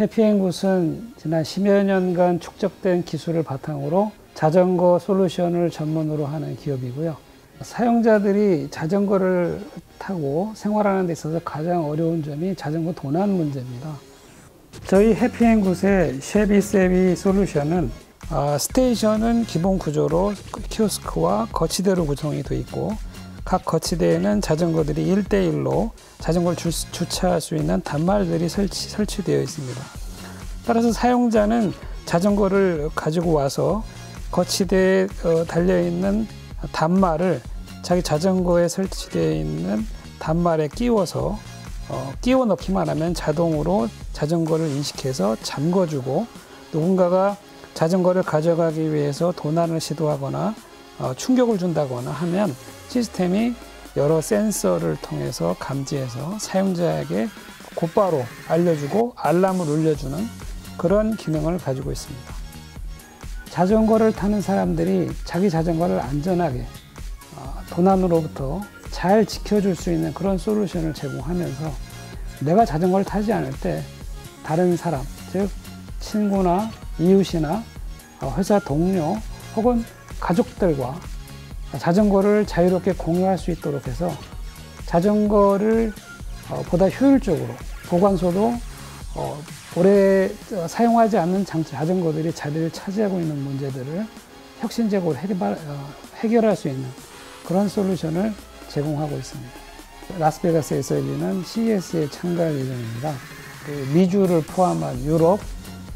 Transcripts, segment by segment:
해피앤굿은 지난 10여 년간 축적된 기술을 바탕으로 자전거 솔루션을 전문으로 하는 기업이고요. 사용자들이 자전거를 타고 생활하는 데 있어서 가장 어려운 점이 자전거 도난 문제입니다. 저희 해피앤굿의 쉐비 세비 솔루션은 아, 스테이션은 기본 구조로 키오스크와 거치대로 구성이 되어 있고 각 거치대에는 자전거들이 1대1로 자전거를 주, 주차할 수 있는 단말들이 설치, 설치되어 있습니다. 따라서 사용자는 자전거를 가지고 와서 거치대에 어, 달려있는 단말을 자기 자전거에 설치되어 있는 단말에 끼워서 어, 끼워 넣기만 하면 자동으로 자전거를 인식해서 잠궈주고 누군가가 자전거를 가져가기 위해서 도난을 시도하거나 어, 충격을 준다거나 하면 시스템이 여러 센서를 통해서 감지해서 사용자에게 곧바로 알려주고 알람을 울려주는 그런 기능을 가지고 있습니다. 자전거를 타는 사람들이 자기 자전거를 안전하게 어, 도난으로부터 잘 지켜줄 수 있는 그런 솔루션을 제공하면서 내가 자전거를 타지 않을 때 다른 사람, 즉 친구나 이웃이나 어, 회사 동료 혹은 가족들과 자전거를 자유롭게 공유할 수 있도록 해서 자전거를 어, 보다 효율적으로 보관소도 어, 오래 사용하지 않는 자전거들이 자리를 차지하고 있는 문제들을 혁신적으로 해결할 수 있는 그런 솔루션을 제공하고 있습니다. 라스베가스에서 열리는 CES에 참가할 예정입니다. 그 미주를 포함한 유럽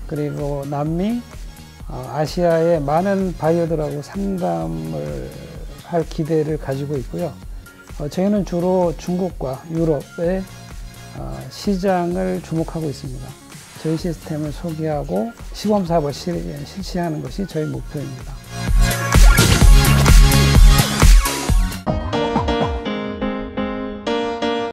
그리고 남미 어, 아시아의 많은 바이어들하고 상담을 할 기대를 가지고 있고요. 어, 저희는 주로 중국과 유럽의 어, 시장을 주목하고 있습니다. 저희 시스템을 소개하고 시범 사업을 실시하는 것이 저희 목표입니다.